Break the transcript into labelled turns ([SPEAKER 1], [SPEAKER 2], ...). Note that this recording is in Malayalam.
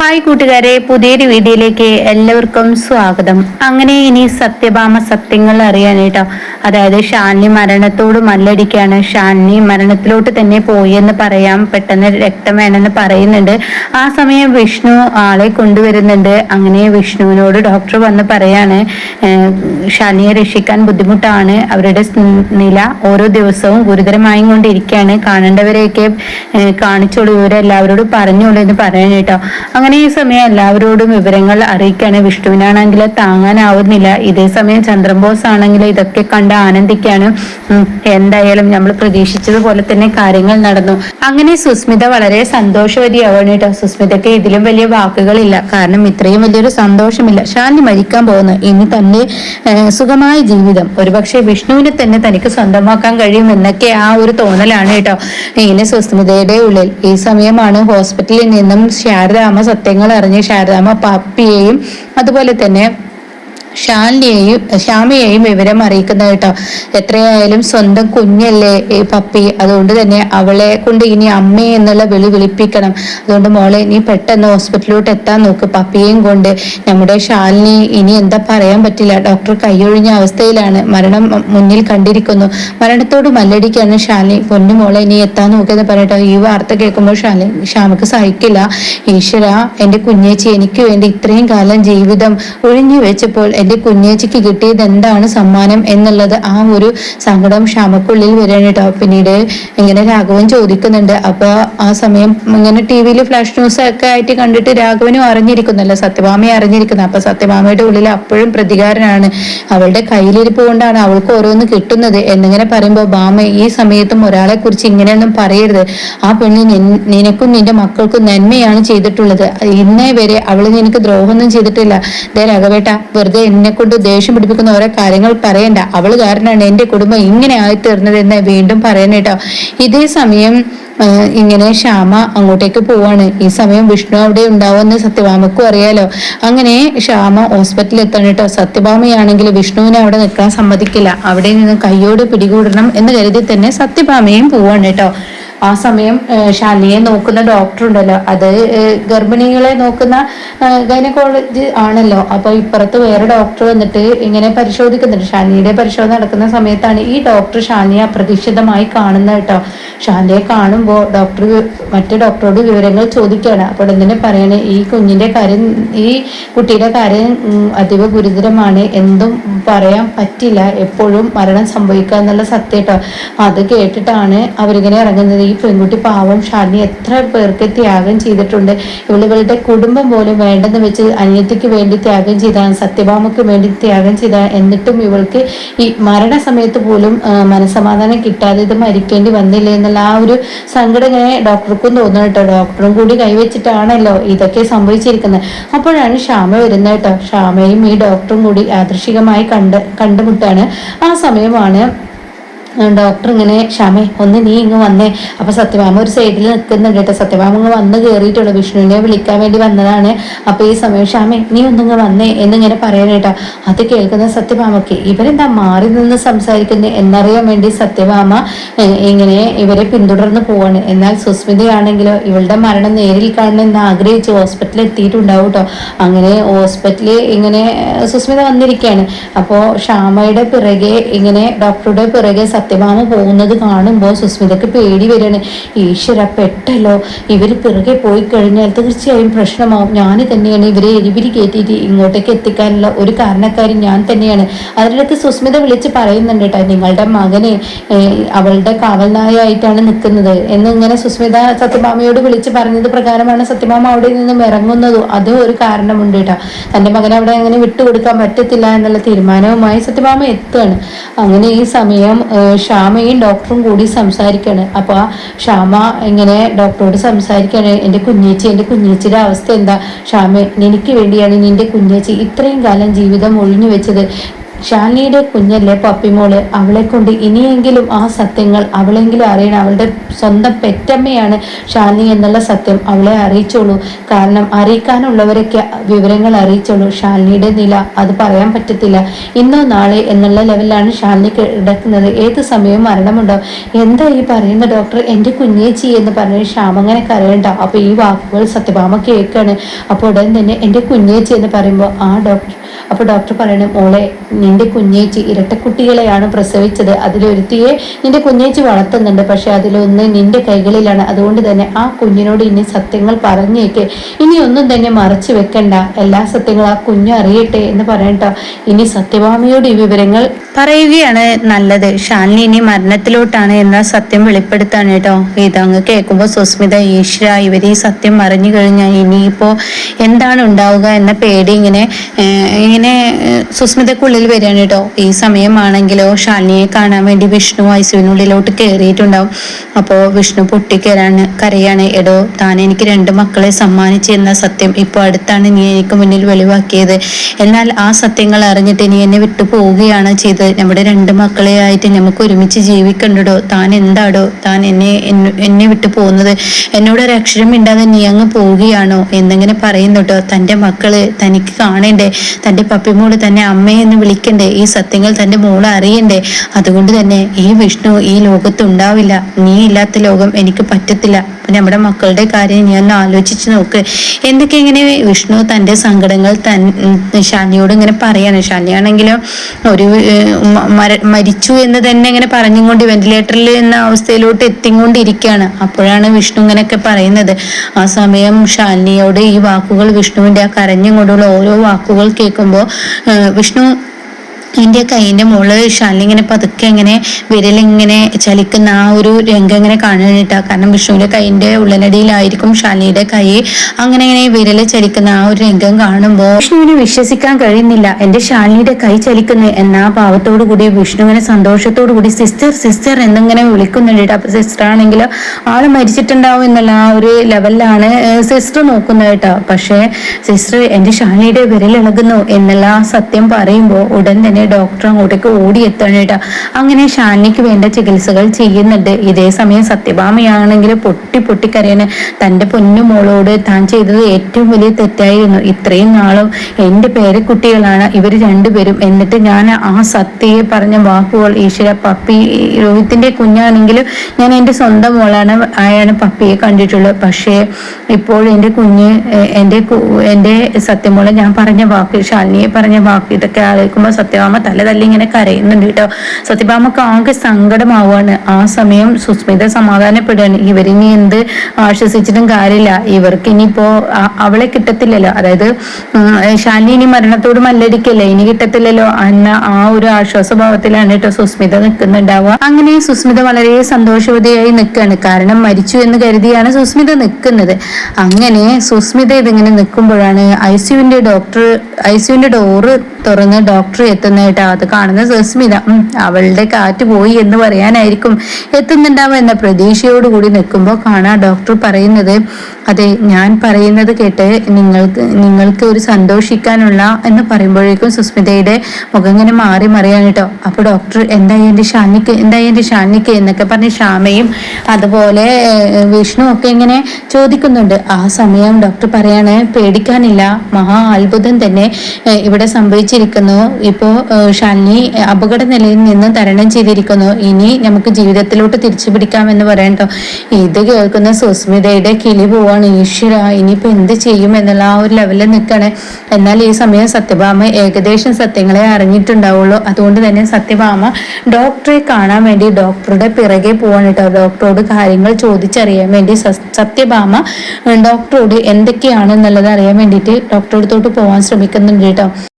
[SPEAKER 1] ഹായ് കൂട്ടുകാരെ പുതിയൊരു വീഡിയോയിലേക്ക് എല്ലാവർക്കും സ്വാഗതം. അങ്ങനെ ഇനി സത്യഭാമ സത്യങ്ങൾ അറിയാനായിട്ടോ അതായത് ഷാനി മരണത്തോട് മല്ലടിക്കാണ് ഷാനി മരണത്തിലോട്ട് തന്നെ പോയി എന്ന് പറയാം പെട്ടെന്ന് രക്തം വേണമെന്ന് പറയുന്നുണ്ട്. ആ സമയം വിഷ്ണു ആളെ കൊണ്ടുവരുന്നുണ്ട്. അങ്ങനെ വിഷ്ണുവിനോട് ഡോക്ടർ വന്ന് പറയാണ് ഷാനിയെ രക്ഷിക്കാൻ ബുദ്ധിമുട്ടാണ്. അവരുടെ നില ഓരോ ദിവസവും ഗുരുതരമായും കൊണ്ടിരിക്കുകയാണ്. കാണേണ്ടവരെയൊക്കെ കാണിച്ചോളൂ ഇവരെല്ലാവരോടും പറഞ്ഞോളൂ എന്ന് പറയാനായിട്ടോ. അങ്ങനെ ഈ സമയം എല്ലാവരോടും വിവരങ്ങൾ അറിയിക്കാണ്. വിഷ്ണുവിനാണെങ്കിൽ താങ്ങാനാവുന്നില്ല. ഇതേ സമയം ചന്ദ്രബോസ് ആണെങ്കിൽ ഇതൊക്കെ കണ്ട് ആനന്ദിക്കാണ്. എന്തായാലും നമ്മൾ പ്രതീക്ഷിച്ചതുപോലെ തന്നെ കാര്യങ്ങൾ നടന്നു. അങ്ങനെ സുസ്മിത വളരെ സന്തോഷവതിയാവാണ് കേട്ടോ. സുസ്മിതയ്ക്ക് ഇതിലും വലിയ വാക്കുകളില്ല. കാരണം ഇത്രയും വലിയൊരു സന്തോഷമില്ല. ശാന്തി മരിക്കാൻ പോകുന്നു. ഇനി തന്നെ സുഖമായ ജീവിതം. ഒരുപക്ഷെ വിഷ്ണുവിനെ തന്നെ തനിക്ക് സ്വന്തമാക്കാൻ കഴിയും എന്നൊക്കെ ആ ഒരു തോന്നലാണ് കേട്ടോ. ഇങ്ങനെ സുസ്മിതയുടെ ഉള്ളിൽ ഈ സമയമാണ് ഹോസ്പിറ്റലിൽ നിന്നും ശാരദാമ സത്യങ്ങൾ അറിഞ്ഞ് ശാരദാമ്മ പപ്പിയെയും അതുപോലെ തന്നെ ശാലിനിയെയും ശ്യാമയെയും വിവരം അറിയിക്കുന്നത് കേട്ടോ. എത്രയായാലും സ്വന്തം കുഞ്ഞല്ലേ ഈ പപ്പി. അതുകൊണ്ട് തന്നെ അവളെ കൊണ്ട് ഇനി അമ്മ എന്നുള്ള വിളി വിളിപ്പിക്കണം. അതുകൊണ്ട് മോളെ നീ പെട്ടെന്ന് ഹോസ്പിറ്റലിലോട്ട് എത്താൻ നോക്ക് പപ്പിയെയും കൊണ്ട്. നമ്മുടെ ശാലിനി ഇനി എന്താ പറയാൻ പറ്റില്ല. ഡോക്ടർ കൈയൊഴിഞ്ഞ അവസ്ഥയിലാണ്. മരണം മുന്നിൽ കണ്ടിരിക്കുന്നു. മരണത്തോട് മല്ലടിക്കാണ് ശാലിനി. പൊന്നു മോളെ ഇനി എത്താൻ നോക്കിയെന്ന് പറയട്ടോ. ഈ വാർത്ത കേൾക്കുമ്പോൾ ഷാലി ശ്യാമക്ക് സഹിക്കില്ല. ഈശ്വര എന്റെ കുഞ്ഞേച്ചി എനിക്ക് വേണ്ടി ഇത്രയും കാലം ജീവിതം ഒഴിഞ്ഞു വെച്ചപ്പോൾ എന്റെ കുഞ്ഞേച്ചിക്ക് കിട്ടിയത് എന്താണ് സമ്മാനം എന്നുള്ളത് ആ ഒരു സങ്കടം ക്ഷമക്കുള്ളിൽ വരികയാണ് കേട്ടോ. പിന്നീട് ഇങ്ങനെ രാഘവൻ ചോദിക്കുന്നുണ്ട്. അപ്പൊ ആ സമയം ഇങ്ങനെ ടി വിയിൽ ഫ്ലാഷ് ന്യൂസ് ഒക്കെ ആയിട്ട് കണ്ടിട്ട് രാഘവനും അറിഞ്ഞിരിക്കുന്നല്ലോ സത്യഭാമയെ അറിഞ്ഞിരിക്കുന്നത് അപ്പൊ സത്യഭാമയുടെ ഉള്ളിൽ അപ്പോഴും പ്രതികാരനാണ്. അവളുടെ കയ്യിലിരിപ്പ് കൊണ്ടാണ് അവൾക്ക് ഓരോന്ന് കിട്ടുന്നത് എന്നിങ്ങനെ പറയുമ്പോൾ ഭാമ ഈ സമയത്തും ഒരാളെ കുറിച്ച് ഇങ്ങനെയൊന്നും പറയരുത്. ആ പെണ്ണ് നിനക്കും നിന്റെ മക്കൾക്കും നന്മയാണ് ചെയ്തിട്ടുള്ളത്. ഇന്നേ വരെ അവൾ നിനക്ക് ദ്രോഹമൊന്നും ചെയ്തിട്ടില്ല. ദേ രാഘവേട്ട വെറുതെ എന്നെ കൊണ്ട് ദേഷ്യം പിടിപ്പിക്കുന്ന ഓരോ കാര്യങ്ങൾ പറയണ്ട. അവൾ കാരണമാണ് എന്റെ കുടുംബം ഇങ്ങനെ ആയിത്തീർന്നത് എന്ന് വീണ്ടും പറയണേട്ടോ ഇതേ സമയം ഇങ്ങനെ ശ്യാമ അങ്ങോട്ടേക്ക് പോവാണ്. ഈ സമയം വിഷ്ണു അവിടെ ഉണ്ടാവുമെന്ന് സത്യഭാമക്കും അറിയാലോ. അങ്ങനെ ശ്യാമ ഹോസ്പിറ്റലിൽ എത്തണം കേട്ടോ. സത്യഭാമയാണെങ്കിൽ വിഷ്ണുവിനെ അവിടെ നിൽക്കാൻ സമ്മതിക്കില്ല. അവിടെ നിന്ന് കയ്യോട് പിടികൂടണം എന്ന് കരുതി തന്നെ സത്യഭാമയും പോവാണ് കേട്ടോ. ആ സമയം ഷാനിയെ നോക്കുന്ന ഡോക്ടർ ഉണ്ടല്ലോ. അത് ഗർഭിണികളെ നോക്കുന്ന ഗൈനക്കോളജി ആണല്ലോ. അപ്പൊ ഇപ്പുറത്ത് വേറെ ഡോക്ടർ വന്നിട്ട് ഇങ്ങനെ പരിശോധിക്കുന്നുണ്ട്. ഷാനിയുടെ പരിശോധന നടക്കുന്ന സമയത്താണ് ഈ ഡോക്ടർ ഷാനിയെ അപ്രതീക്ഷിതമായി കാണുന്നത് കേട്ടോ. ഷാനിയെ കാണുമ്പോൾ ഡോക്ടർ മറ്റു ഡോക്ടറോട് വിവരങ്ങൾ ചോദിക്കുകയാണ്. അപ്പോൾ എന്തിനെ പറയണേ ഈ കുഞ്ഞിന്റെ കാര്യം ഈ കുട്ടിയുടെ കാര്യം അതീവ ഗുരുതരമാണ്. എന്തും പറയാൻ പറ്റില്ല. എപ്പോഴും മരണം സംഭവിക്കുക എന്നുള്ള സത്യം കേട്ടോ. അത് കേട്ടിട്ടാണ് അവരിങ്ങനെ ഇറങ്ങുന്നത്. ഈ പെൺകുട്ടി പാവം ഷാലിനി എത്ര പേർക്ക് ത്യാഗം ചെയ്തിട്ടുണ്ട്. ഇവളുകളുടെ കുടുംബം പോലും വേണ്ടെന്ന് വെച്ച് അനിയത്തിക്ക് വേണ്ടി ത്യാഗം ചെയ്താണ് സത്യഭാമയ്ക്ക് വേണ്ടി ത്യാഗം ചെയ്ത എന്നിട്ടും ഇവൾക്ക് ഈ മരണസമയത്ത് പോലും മനസമാധാനം കിട്ടാതെ ഇത് മരിക്കേണ്ടി വന്നില്ല എന്നുള്ള ആ ഒരു സങ്കടം ഇങ്ങനെ ഡോക്ടർക്കും തോന്നുന്നു കേട്ടോ. ഡോക്ടറും കൂടി കൈവച്ചിട്ടാണല്ലോ ഇതൊക്കെ സംഭവിച്ചിരിക്കുന്നത്. അപ്പോഴാണ് ക്ഷാമ വരുന്നത് കേട്ടോ. ക്ഷാമയും ഈ ഡോക്ടറും കൂടി യാദൃശികമായി കണ്ട് കണ്ടുമുട്ടാണ്. ആ സമയമാണ് ഡോക്ടർ ഇങ്ങനെ ക്ഷമേ ഒന്ന് നീ ഇങ്ങ് വന്നേ. അപ്പൊ സത്യഭാമ ഒരു സൈഡിൽ നിൽക്കുന്നുണ്ട് കേട്ടോ. സത്യഭാമ ഇങ്ങ് വന്ന് കയറിയിട്ടുള്ളൂ വിഷ്ണുവിനെ വിളിക്കാൻ വേണ്ടി വന്നതാണ്. അപ്പൊ ഈ സമയം ക്ഷാമേ നീ ഒന്നിങ്ങ് വന്നേ എന്നിങ്ങനെ പറയാൻ കേട്ടോ. അത് കേൾക്കുന്ന സത്യഭാമയ്ക്ക് ഇവരെന്താ മാറി നിന്ന് സംസാരിക്കുന്നത് എന്നറിയാൻ വേണ്ടി സത്യഭാമ ഇങ്ങനെ ഇവരെ പിന്തുടർന്ന് പോവാണ്. എന്നാൽ സുസ്മിതയാണെങ്കിലോ ഇവളുടെ മരണം നേരിൽ കാണണമെന്ന് ആഗ്രഹിച്ച് ഹോസ്പിറ്റലിൽ എത്തിയിട്ടുണ്ടാവും കേട്ടോ. അങ്ങനെ ഹോസ്പിറ്റലിൽ ഇങ്ങനെ സുസ്മിത വന്നിരിക്കുകയാണ്. അപ്പോൾ ക്ഷാമയുടെ പിറകെ ഇങ്ങനെ ഡോക്ടറുടെ പിറകെ സത്യഭാമ പോകുന്നത് കാണുമ്പോൾ സുസ്മിതക്ക് പേടി വരികയാണ്. ഈശ്വര പെട്ടല്ലോ. ഇവർ പിറകെ പോയി കഴിഞ്ഞാൽ തീർച്ചയായും പ്രശ്നമാവും. ഞാൻ തന്നെയാണ് ഇവരെ എരിപിരി കയറ്റിയിട്ട് ഇങ്ങോട്ടേക്ക് എത്തിക്കാനുള്ള ഒരു കാരണക്കാരി ഞാൻ തന്നെയാണ്. അതിനിടയ്ക്ക് സുസ്മിത വിളിച്ച് പറയുന്നുണ്ട് കേട്ടോ നിങ്ങളുടെ മകനെ അവളുടെ കാവൽനായായിട്ടാണ് നിൽക്കുന്നത്. എന്ന് ഇങ്ങനെ സുസ്മിത സത്യഭാമയോട് വിളിച്ച് പറഞ്ഞത് പ്രകാരമാണ് സത്യഭാമ അവിടെ നിന്നും ഇറങ്ങുന്നതും അതും ഒരു കാരണമുണ്ട് കേട്ടോ. തന്റെ മകനെ അവിടെ അങ്ങനെ വിട്ടുകൊടുക്കാൻ പറ്റത്തില്ല എന്നുള്ള തീരുമാനവുമായി സത്യഭാമ എത്തുകയാണ്. അങ്ങനെ ഈ സമയം ഷാമയും ഡോക്ടറും കൂടി സംസാരിക്കുകയാണ് അപ്പോൾ ഷാമ ഇങ്ങനെ ഡോക്ടറോട് സംസാരിക്കുകയാണ് എന്റെ കുഞ്ഞേച്ചി എന്റെ കുഞ്ഞേച്ചിയുടെ അവസ്ഥ എന്താ? ഷാമ എനിക്ക് വേണ്ടിയാണ് നിന്റെ കുഞ്ഞേച്ചി ഇത്രയും കാലം ജീവിതം ഒഴിഞ്ഞു വെച്ചത്. ഷാലിനിയുടെ കുഞ്ഞല്ലേ പപ്പിമോൾ? അവളെ കൊണ്ട് ഇനിയെങ്കിലും ആ സത്യങ്ങൾ അവളെങ്കിലും അറിയണം അവളുടെ സ്വന്തം പെറ്റമ്മയാണ് ഷാനി എന്നുള്ള സത്യം അവളെ അറിയിച്ചോളൂ. കാരണം അറിയിക്കാനുള്ളവരൊക്കെ വിവരങ്ങൾ അറിയിച്ചോളൂ. ഷാലിനിയുടെ നില അത് പറയാൻ പറ്റത്തില്ല. ഇന്നോ നാളെ എന്നുള്ള ലെവലിലാണ് ഷാലിനി കിടക്കുന്നത്. ഏത് സമയവും മരണമുണ്ടാവും എന്താ ഈ പറയുന്ന ഡോക്ടർ? എന്റെ കുഞ്ഞേച്ചി എന്ന് പറഞ്ഞ ശ്യാമങ്ങനെ കരയണ്ട. അപ്പോൾ ഈ വാക്കുകൾ സത്യഭാമ കേൾക്കാണ്. അപ്പോൾ ഉടൻ തന്നെ എന്റെ കുഞ്ഞേച്ചി എന്ന് പറയുമ്പോൾ ആ ഡോക്ടർ അപ്പോൾ ഡോക്ടർ പറയണം മോളെ നിന്റെ കുഞ്ഞേച്ചി ഇരട്ടക്കുട്ടികളെയാണ് പ്രസവിച്ചത്. അതിലൊരുത്തിയെ നിന്റെ കുഞ്ഞേച്ചി വളർത്തുന്നുണ്ട്. പക്ഷെ അതിലൊന്ന് നിന്റെ കൈകളിലാണ്. അതുകൊണ്ട് തന്നെ ആ കുഞ്ഞിനോട് ഇനി സത്യങ്ങൾ പറഞ്ഞേക്ക്. ഇനി ഒന്നും തന്നെ മറച്ചു വെക്കണ്ട. എല്ലാ സത്യങ്ങളും ആ കുഞ്ഞു അറിയട്ടെ എന്ന് പറയട്ടോ ഇനി സത്യഭാമയോട് ഈ വിവരങ്ങൾ പറയുകയാണ് നല്ലത്. ഷാലിനി ഇനി മരണത്തിലോട്ടാണ് എന്ന സത്യം വെളിപ്പെടുത്താണ് കേട്ടോ ഇതങ്ങ് കേൾക്കുമ്പോൾ സുസ്മിത ഈശ്വര ഇവർ ഈ സത്യം അറിഞ്ഞു കഴിഞ്ഞാൽ ഇനിയിപ്പോൾ എന്താണ് ഉണ്ടാവുക എന്ന പേടി ഇങ്ങനെ ഇങ്ങനെ സുസ്മിതക്കുള്ളിൽ വരികയാണ് കേട്ടോ. ഈ സമയമാണെങ്കിലോ ശാലിനിയെ കാണാൻ വേണ്ടി വിഷ്ണു ഐസുവിനുള്ളിലോട്ട് കയറിയിട്ടുണ്ടാവും അപ്പോ വിഷ്ണു പൊട്ടിക്കരാണ് കരയാണ്. എടോ താൻ എനിക്ക് രണ്ട് മക്കളെ സമ്മാനിച്ചു എന്ന സത്യം ഇപ്പോൾ അടുത്താണ് നീ എനിക്ക് മുന്നിൽ വെളിവാക്കിയത്. എന്നാൽ ആ സത്യങ്ങൾ അറിഞ്ഞിട്ട് നീ എന്നെ വിട്ടു പോവുകയാണ് ചെയ്തത്. നമ്മുടെ രണ്ട് മക്കളെ ആയിട്ട് നമുക്ക് ഒരുമിച്ച് ജീവിക്കണ്ടോ താൻ എന്താടോ? താൻ എന്നെ എന്നെ വിട്ടു പോകുന്നത്? എന്നോട് ഒരു അക്ഷരം മിണ്ടാതെ നീ അങ്ങ് പോവുകയാണോ? എന്നിങ്ങനെ പറയുന്നുട്ടോ തന്റെ മക്കൾ തനിക്ക് കാണണ്ടേ? തന്റെ പപ്പിമോൾ തന്നെ അമ്മയെന്ന് വിളിക്കണ്ടേ? ഈ സത്യങ്ങൾ തന്റെ മോൾ അറിയണ്ടേ? അതുകൊണ്ട് തന്നെ ഈ വിഷ്ണു ഈ ലോകത്ത് ഉണ്ടാവില്ല. നീ ഇല്ലാത്ത ലോകം എനിക്ക് പറ്റത്തില്ല. നമ്മുടെ മക്കളുടെ കാര്യം ഞാൻ ആലോചിച്ച് നോക്ക്. എന്തൊക്കെ ഇങ്ങനെ വിഷ്ണു തന്റെ സങ്കടങ്ങൾ തൻ ഷാനിയോട് ഇങ്ങനെ പറയാണ്. ഷാനിയാണെങ്കിലും ഒരു മരിച്ചു എന്ന് തന്നെ ഇങ്ങനെ പറഞ്ഞുകൊണ്ട് വെന്റിലേറ്ററിൽ എന്ന അവസ്ഥയിലോട്ട് എത്തിക്കൊണ്ടിരിക്കുകയാണ്. അപ്പോഴാണ് വിഷ്ണു ഇങ്ങനെയൊക്കെ പറയുന്നത്. ആ സമയം ഷാലിനിയോട് ഈ വാക്കുകൾ വിഷ്ണുവിന്റെ ആ കരഞ്ഞുകൊണ്ടുള്ള ഓരോ വാക്കുകൾ കേൾക്കുമ്പോൾ വിഷ്ണു എന്റെ കൈയിന്റെ മുകളിൽ ഷാലി ഇങ്ങനെ പതുക്കെ ഇങ്ങനെ വിരലിങ്ങനെ ചലിക്കുന്ന ആ ഒരു രംഗം ഇങ്ങനെ കാണാനിട്ടാ കാരണം വിഷ്ണുവിന്റെ കൈയിന്റെ ഉള്ളനടിയിലായിരിക്കും ഷാലിയുടെ കൈ. അങ്ങനെ ഇങ്ങനെ വിരൽ ചലിക്കുന്ന ആ ഒരു രംഗം കാണുമ്പോൾ വിഷ്ണുവിന് വിശ്വസിക്കാൻ കഴിയുന്നില്ല. എന്റെ ഷാലിയുടെ കൈ ചലിക്കുന്നു എന്ന ഭാവത്തോടു കൂടി വിഷ്ണുവിനെ സന്തോഷത്തോടു കൂടി സിസ്റ്റർ സിസ്റ്റർ എന്നിങ്ങനെ വിളിക്കുന്നുണ്ട് അപ്പൊ സിസ്റ്റർ ആണെങ്കിൽ ആൾ മരിച്ചിട്ടുണ്ടാവും എന്നുള്ള ആ ഒരു ലെവലിലാണ് സിസ്റ്റർ നോക്കുന്നത് കേട്ടോ. പക്ഷേ സിസ്റ്റർ എന്റെ ഷാലിയുടെ വിരലിളകുന്നു എന്നുള്ള സത്യം പറയുമ്പോൾ ഉടൻ തന്നെ ഡോക്ടർ അങ്ങോട്ടേക്ക് ഓടിയെത്താണ് കേട്ടോ അങ്ങനെ ഷാനിക്ക് വേണ്ട ചികിത്സകൾ ചെയ്യുന്നുണ്ട്. ഇതേ സമയം സത്യഭാമയാണെങ്കിൽ പൊട്ടി പൊട്ടിക്കരയാണ് തന്റെ പൊന്നു മോളോട് താൻ ചെയ്തത് ഏറ്റവും വലിയ തെറ്റായിരുന്നു. ഇത്രയും നാളും എന്റെ പേരക്കുട്ടികളാണ് ഇവർ രണ്ടുപേരും. എന്നിട്ട് ഞാൻ ആ സത്യയെ പറഞ്ഞ വാക്കുകൾ ഈശ്വര പപ്പി രോഹിത്തിന്റെ കുഞ്ഞാണെങ്കിലും ഞാൻ എന്റെ സ്വന്തം മോളാണ് ആയാണ് പപ്പിയെ കണ്ടിട്ടുള്ളത്. പക്ഷേ ഇപ്പോൾ എന്റെ കുഞ്ഞ് എന്റെ എന്റെ സത്യമോളെ ഞാൻ പറഞ്ഞ വാക്ക് ശാലിനിയെ പറഞ്ഞ വാക്ക് ഇതൊക്കെ ആലോചിക്കുമ്പോൾ സത്യഭാമ തല തല്ലി ഇങ്ങനെ കരയുന്നുണ്ട് കേട്ടോ. സത്യഭാമക്ക് ആകെ സങ്കടമാവാണ് ആ സമയം സുസ്മിത സമാധാനപ്പെടുകയാണ്. ഇവരിനി എന്ത് ആശ്വസിച്ചിട്ടും കാര്യമില്ല. ഇവർക്ക് ഇനിയിപ്പോ അവളെ കിട്ടത്തില്ലല്ലോ. അതായത് ശാലിനി ഇനി മരണത്തോട് മല്ലടിക്കല്ലേ? ഇനി കിട്ടത്തില്ലല്ലോ. എന്ന ആ ഒരു ആശ്വാസഭാവത്തിലാണ് കേട്ടോ സുസ്മിത നിൽക്കുന്നുണ്ടാവുക. അങ്ങനെ സുസ്മിത വളരെ സന്തോഷവതിയായി നിൽക്കുകയാണ്. കാരണം മരിച്ചു എന്ന് കരുതിയാണ് സുസ്മിത നിൽക്കുന്നത്. അങ്ങനെ സുസ്മിത ഇതിങ്ങനെ നിൽക്കുമ്പോഴാണ് ഐ സിയുവിന്റെ ഡോക്ടർ ഐ സിയുവിന്റെ ഡോറ് തുറന്ന് ഡോക്ടർ എത്തുന്ന കേട്ടോ അത് കാണുന്ന സുസ്മിത അവളുടെ കാറ്റ് പോയി എന്ന് പറയാനായിരിക്കും. എത്തുന്നുണ്ടാവും എന്ന പ്രതീക്ഷയോടുകൂടി നിൽക്കുമ്പോൾ കാണാ ഡോക്ടർ പറയുന്നത്. അതെ ഞാൻ പറയുന്നത് കേട്ട് നിങ്ങൾക്ക് നിങ്ങൾക്ക് ഒരു സന്തോഷിക്കാനുള്ള എന്ന് പറയുമ്പോഴേക്കും സുസ്മിതയുടെ മുഖം ഇങ്ങനെ മാറി മറിയാണ് കേട്ടോ. അപ്പോൾ ഡോക്ടർ എന്തായി എന്റെ ഷാനിക്ക് എന്തായി എന്റെ ഷാനിക്ക് എന്നൊക്കെ പറഞ്ഞ് ഷാമയും അതുപോലെ വിഷ്ണു ഒക്കെ ഇങ്ങനെ ചോദിക്കുന്നുണ്ട്. ആ സമയം ഡോക്ടർ പറയാണ് പേടിക്കാനില്ല. മഹാ അത്ഭുതം തന്നെ ഇവിടെ സംഭവിച്ചിരിക്കുന്നു ഇപ്പോ ഷാനി അപകട നിലയിൽ നിന്ന് തരണം ചെയ്തിരിക്കുന്നു. ഇനി നമുക്ക് ജീവിതത്തിലോട്ട് തിരിച്ചു പിടിക്കാം പിടിക്കാമെന്ന് പറയണ്ടോ ഇത് കേൾക്കുന്ന സുസ്മിതയുടെ കിളി പോവാണ്. ഈശ്വര ഇനിയിപ്പോ എന്ത് ചെയ്യും എന്നുള്ള ആ ഒരു ലെവലിൽ നിൽക്കണേ. എന്നാൽ ഈ സമയം സത്യഭാമ ഏകദേശം സത്യങ്ങളെ അറിഞ്ഞിട്ടുണ്ടാവുള്ളൂ. അതുകൊണ്ട് തന്നെ സത്യഭാമ ഡോക്ടറെ കാണാൻ വേണ്ടി ഡോക്ടറുടെ പിറകെ പോവാണ് കേട്ടോ ഡോക്ടറോട് കാര്യങ്ങൾ ചോദിച്ചറിയാൻ വേണ്ടി സത്യഭാമ ഡോക്ടറോട് എന്തൊക്കെയാണ് എന്തൊക്കെയാണെന്നുള്ളത് അറിയാൻ വേണ്ടിയിട്ട് ഡോക്ടറെ അടുത്തോട്ട് പോകാൻ ശ്രമിക്കുന്നുണ്ട് കേട്ടോ